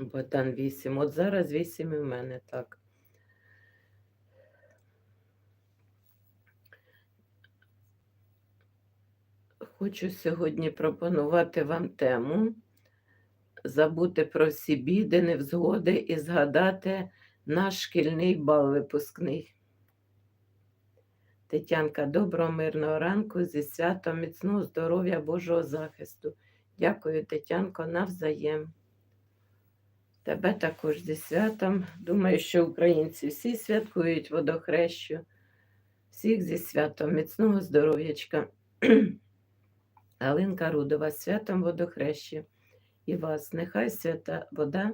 Богдан 8. От зараз 8 і в мене так. Хочу сьогодні пропонувати вам тему забути про всі біди, невзгоди і згадати наш шкільний бал випускний. Тетянка, доброго, мирного ранку зі святом, міцного здоров'я, Божого захисту. Дякую, Тетянко, навзаєм. Тебе також зі святом. Думаю, що українці всі святкують водохрещу. Всіх зі святом, міцного здоров'ячка. Галинка Рудова, святом водохрещі. І вас, нехай свята вода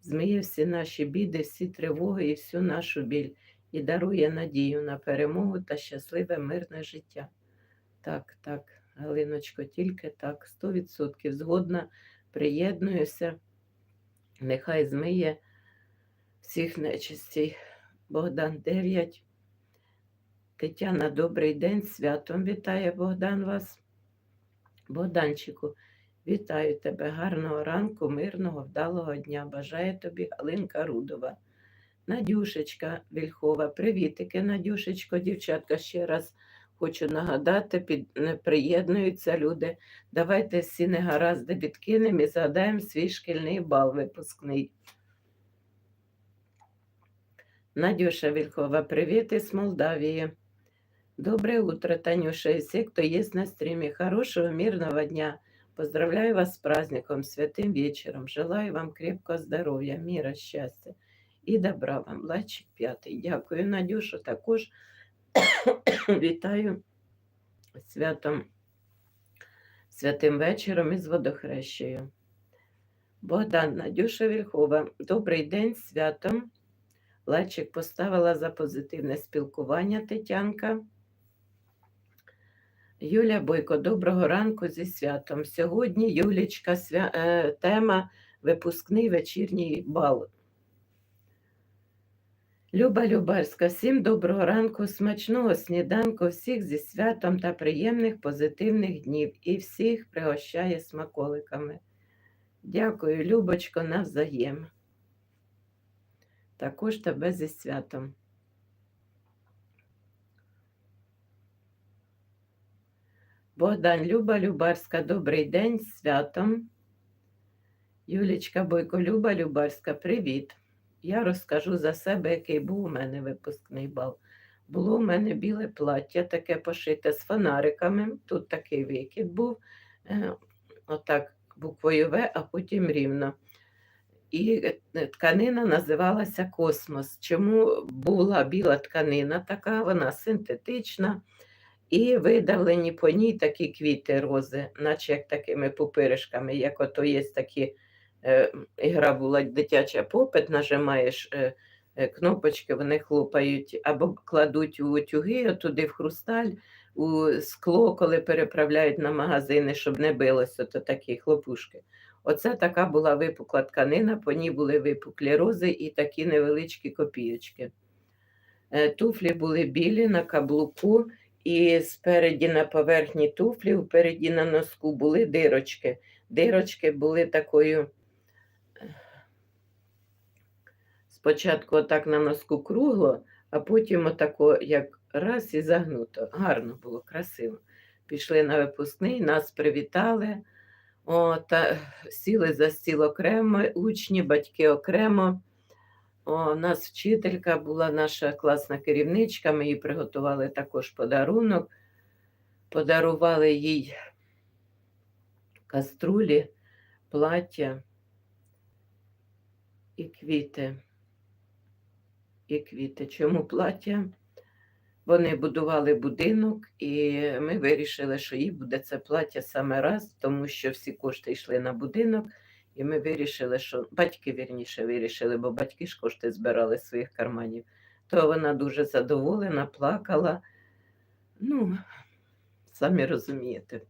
змиє всі наші біди, всі тривоги і всю нашу біль, і дарує надію на перемогу та щасливе мирне життя. Так, так, Галиночко, тільки так, сто відсотків згодна, приєднуюся. Нехай змиє всіх нечистей. Богдан 9. Тетяна, добрий день, святом вітає Богдан вас. Богданчику, вітаю тебе, гарного ранку, мирного, вдалого дня. Бажає тобі Галинка Рудова. Надюшечка Вільхова, привітики, Надюшечко, дівчатка, ще раз хочу нагадати, під, не приєднуються люди. Давайте всі негаразди відкинемо і згадаємо свій шкільний бал випускний. Надюша Вільхова, привіт із Молдавії. Доброе утро, Танюша, и все, кто есть на стриме. Хорошего, мирного дня. Поздравляю вас с праздником, святым вечером. Желаю вам крепкого здоров'я, мира, щастя і добра вам. Лачик п'ятий. Дякую, Надюша. Також вітаю святом, святим вечором із водохрещею. Богдан Надюша Вільхова. Добрий день, святом. Лайчик поставила за позитивне спілкування Тетянка. Юля Бойко, доброго ранку зі святом. Сьогодні Юлічка свя... е, тема випускний вечірній бал. Люба Любарська, всім доброго ранку, смачного сніданку, всіх зі святом та приємних позитивних днів і всіх пригощає смаколиками. Дякую, Любочко, навзаєм. Також тебе зі святом. Богдан Люба Любарська, добрий день з святом. Юлічка Бойко Люба Любарська, привіт. Я розкажу за себе, який був у мене випускний бал. Було у мене біле плаття, таке пошите з фонариками. Тут такий викид був, е, отак буквою В, а потім рівно. І е, тканина називалася Космос. Чому була біла тканина така, вона синтетична. І видавлені по ній такі квіти рози, наче як такими пупиришками, як ото є такі ігра була дитяча попит, нажимаєш е, е, кнопочки, вони хлопають, або кладуть у утюги, туди в хрусталь, у скло, коли переправляють на магазини, щоб не билося, то такі хлопушки. Оце така була випукла тканина, по ній були випуклі рози і такі невеличкі копійочки. Е, туфлі були білі на каблуку. І спереді на поверхні туфлі, впереді на носку були дирочки. Дирочки були такою. Спочатку отак на носку кругло, а потім отако, як раз і загнуто. Гарно було, красиво. Пішли на випускний, нас привітали. О, та Сіли за стіл окремо, учні, батьки окремо. О, У нас вчителька була наша класна керівничка, ми їй приготували також подарунок, подарували їй каструлі, плаття і квіти. І квіти. Чому плаття? Вони будували будинок, і ми вирішили, що їй буде це плаття саме раз, тому що всі кошти йшли на будинок. І ми вирішили, що батьки вірніше вирішили, бо батьки ж кошти збирали з своїх карманів. То вона дуже задоволена, плакала. Ну, самі розумієте.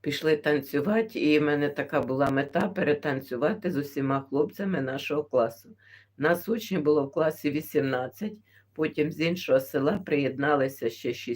Пішли танцювати, і в мене така була мета перетанцювати з усіма хлопцями нашого класу. Нас учнів було в класі 18, потім з іншого села приєдналися ще 6